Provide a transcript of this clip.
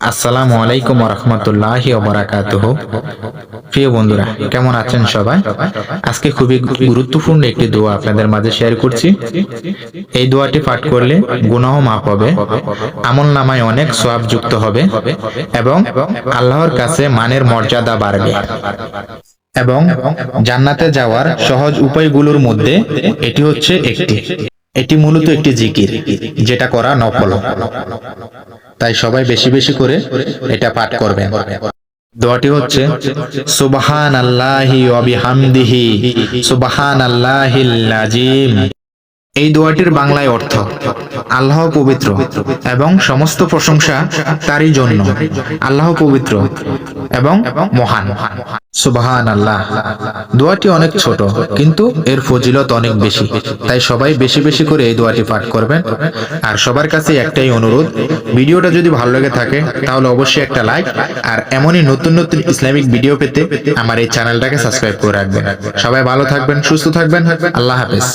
আসসালামু আলাইকুম রহমতুল্লাহ বারাকাতুহ। প্রিয় বন্ধুরা, কেমন আছেন সবাই? আজকে খুবই গুরুত্বপূর্ণ একটি দোয়া আপনাদের মাঝে শেয়ার করছি। এই দোয়াটি পাঠ করলে গুনাহ মাপ হবে, আমল নামায় অনেক সোয়াব যুক্ত হবে এবং আল্লাহর কাছে মানের মর্যাদা বাড়বে। এবং জান্নাতে যাওয়ার সহজ উপায়গুলোর মধ্যে এটি হচ্ছে একটি। এটি মূলত একটি জিকির, যেটা করা নফল। তাই সবাই বেশি বেশি করে এটা পাঠ করবেন দোয়াটি হচ্ছে সুবাহান আল্লাহি অবিহামদিহি সুবাহান আল্লাহিল আজিম এই দোয়াটির বাংলায় অর্থ, আল্লাহ পবিত্র এবং সমস্ত প্রশংসা তারই জন্য, আল্লাহ পবিত্র এবং মহান। সুবাহান আল্লাহ দোয়াটি অনেক ছোট, কিন্তু এর ফজিলত অনেক বেশি, তাই সবাই বেশি বেশি করে এই দোয়াটি পাঠ করবেন। আর সবার কাছে একটাই অনুরোধ, ভিডিওটা যদি ভালো লেগে থাকে, তাহলে অবশ্যই একটা লাইক, আর এমনই নতুন নতুন ইসলামিক ভিডিও পেতে আমার এই চ্যানেলটাকে সাবস্ক্রাইব করে রাখবেন। সবাই ভালো থাকবেন, সুস্থ থাকবেন, আল্লাহ হাফেজ।